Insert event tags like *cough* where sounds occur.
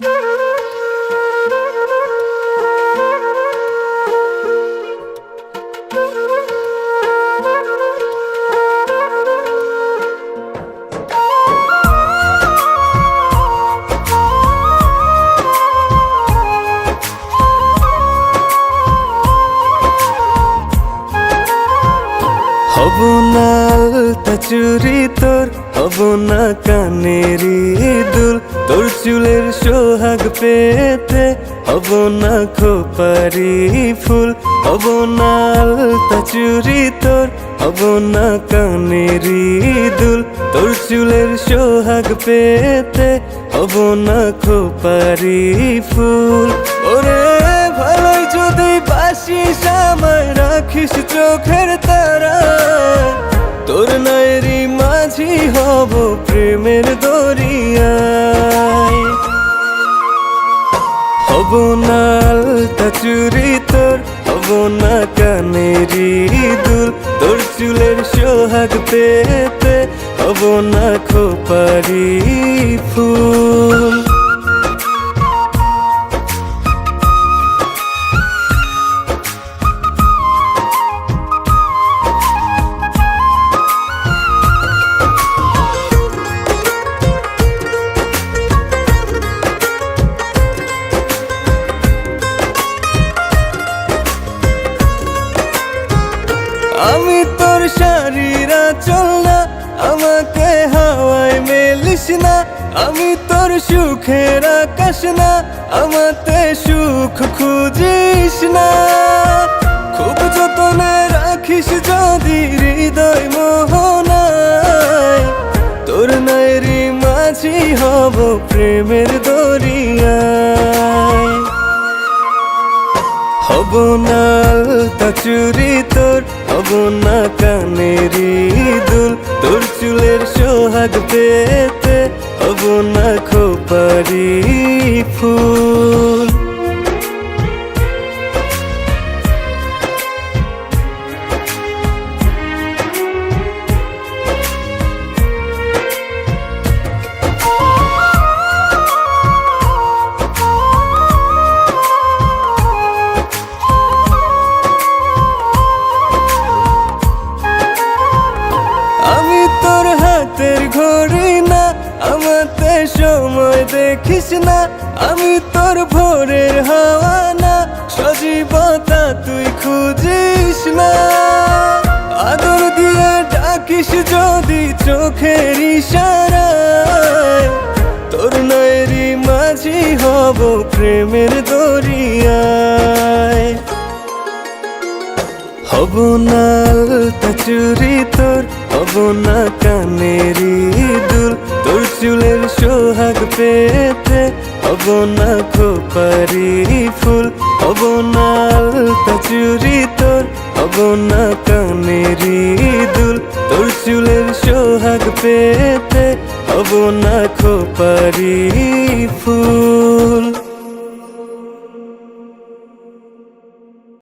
Woo! *laughs* হব না আলতা চুরি তোর, হব না কানেরি দুল তোর চুলের সোহাগ পেতে হব না খোপারি ফুল। হব না আলতা চুরি তোর, হব না কানেরি দুল তোর চুলের সোহাগ পেতে হব না খোপারি ফুল। ওরে হব না আলতা চুরি তোর হব না কানেরি দুল তোর চুলের সোহাগ পেতে হব না খোপারি ফুল। আমি তোর শাড়িরা চল না, আমাকে হাওয়ায় মেলিস না। আমি তোর সুখের আকাশ না, আমাতে সুখ খুঁজিস না। খুব যতনে রাখিস যদি হৃদয় মোহনায়, তোর নায়েরি মাঝি হব প্রেমের দরিয়ায়। হব না আলতা চুরি তোর না কানেরি দেখিস না, আমি তোর ভোরের হাওয়া না। সজীবতা তুই খুঁজিস না। আদর দিয়ে ডাকিস যদি চোখের ইশারায়। তোর নয়েরি মাঝি হব প্রেমের দরিয়ায়। হব না আলতা চুরি তোর হব না কানেরি দুল। তোর চুলের সোহাগ পেতে হব খোপারি ফুল। হব না আলতা চুরি তোর হব না কানেরি দুল। তোর চুলের সোহাগ পেতে হব খোপারি ফুল।